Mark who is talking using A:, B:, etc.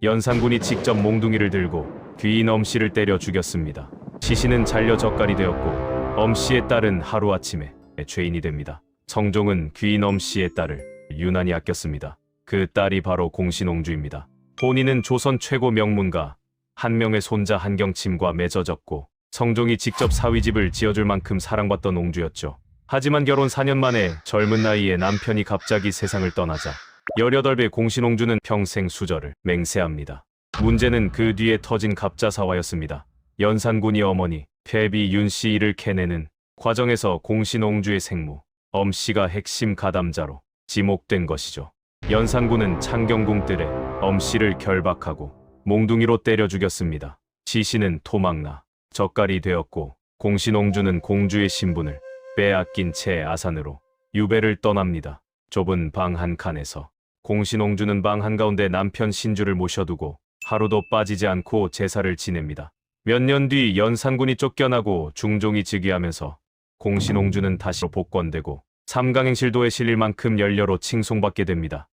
A: 연산군이 직접 몽둥이를 들고 귀인 엄씨를 때려 죽였습니다. 시신은 잘려 젓갈이 되었고 엄씨의 딸은 하루아침에 죄인이 됩니다. 성종은 귀인 엄씨의 딸을 유난히 아꼈습니다. 그 딸이 바로 공신옹주입니다. 본인은 조선 최고 명문가 한 명의 손자 한경침과 맺어졌고 성종이 직접 사위집을 지어줄 만큼 사랑받던 옹주였죠. 하지만 결혼 4년 만에 젊은 나이에 남편이 갑자기 세상을 떠나자 18배 공신옹주는 평생 수절을 맹세합니다. 문제는 그 뒤에 터진 갑자사화였습니다. 연산군이 어머니 패비 윤씨 이를 캐내는 과정에서 공신옹주의 생모 엄씨가 핵심 가담자로 지목된 것이죠. 연산군은 창경궁 뜰에 엄씨를 결박하고 몽둥이로 때려 죽였습니다. 시신은 토막나 젓갈이 되었고 공신옹주는 공주의 신분을 빼앗긴 채 아산으로 유배를 떠납니다. 좁은 방 한 칸에서 공신옹주는 방 한가운데 남편 신주를 모셔두고 하루도 빠지지 않고 제사를 지냅니다. 몇 년 뒤 연산군이 쫓겨나고 중종이 즉위하면서 공신옹주는 다시 복권되고 삼강행실도에 실릴 만큼 연료로 칭송받게 됩니다.